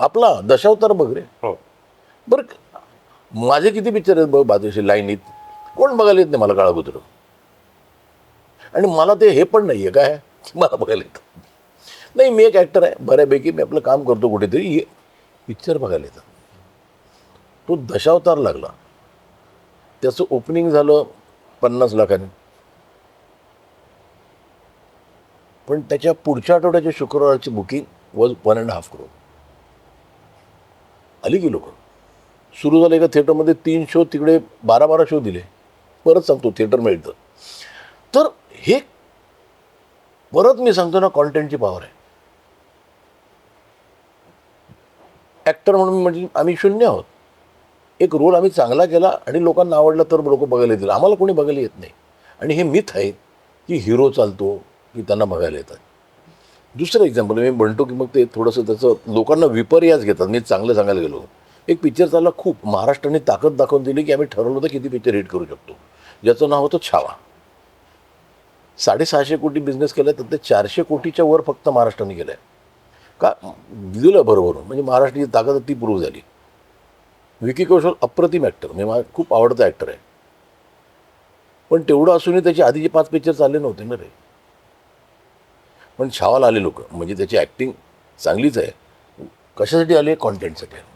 आपला दशावतार बघ रे. हो. बरं माझे किती पिक्चर आहेत बघ बाजूशी लाईनीत. कोण बघायला येत नाही मला काळा कुत्र? आणि मला ते हे पण नाही आहे काय? मला बघायला येतं. नाही मी एक ॲक्टर आहे. बऱ्यापैकी मी आपलं काम करतो कुठेतरी. पिक्चर बघायला येतं तो दशावतार लागला. त्याचं ओपनिंग झालं पन्नास लाखाने. पण त्याच्या पुढच्या आठवड्याच्या शुक्रवारची booking was one and half crore आली की लोक? सुरू झालं एका थिएटरमध्ये तीन शो तिकडे बारा बारा शो दिले. परत सांगतो थिएटर मिळतं. तर हे परत मी सांगतो ना कॉन्टेंटची पॉवर आहे. ॲक्टर म्हणून म्हणजे आम्ही शून्य आहोत. एक रोल आम्ही चांगला केला आणि लोकांना आवडला तर लोक बघायला येतील. आम्हाला कोणी बघायला येत नाही. आणि हे मिथ आहे की हिरो चालतो की त्यांना बघायला येतात. दुसरं एक्झाम्पल मी म्हणतो की मग ते थोडंसं त्याचं लोकांना विपर्यास घेतात मी चांगलं सांगायला गेलो. एक पिक्चर चालला खूप महाराष्ट्राने ताकद दाखवून दिली की आम्ही ठरवलं होतं किती पिक्चर हिट करू शकतो. ज्याचं नाव होतं छावा. साडेसहाशे कोटी बिझनेस केला तर ते चारशे कोटीच्या वर फक्त महाराष्ट्राने केलं आहे का? दिलं भरभरून. म्हणजे महाराष्ट्राची ताकद ती प्रूव्ह झाली. विकी कौशल अप्रतिम ॲक्टर म्हणजे मला खूप आवडता ॲक्टर आहे. पण तेवढं असूनही त्याचे आधीचे पाच पिक्चर चालले नव्हते ना रे. पण छावाला आले लोक. म्हणजे त्याची ॲक्टिंग चांगलीच आहे. कशासाठी आले कॉन्टेंटसाठी आले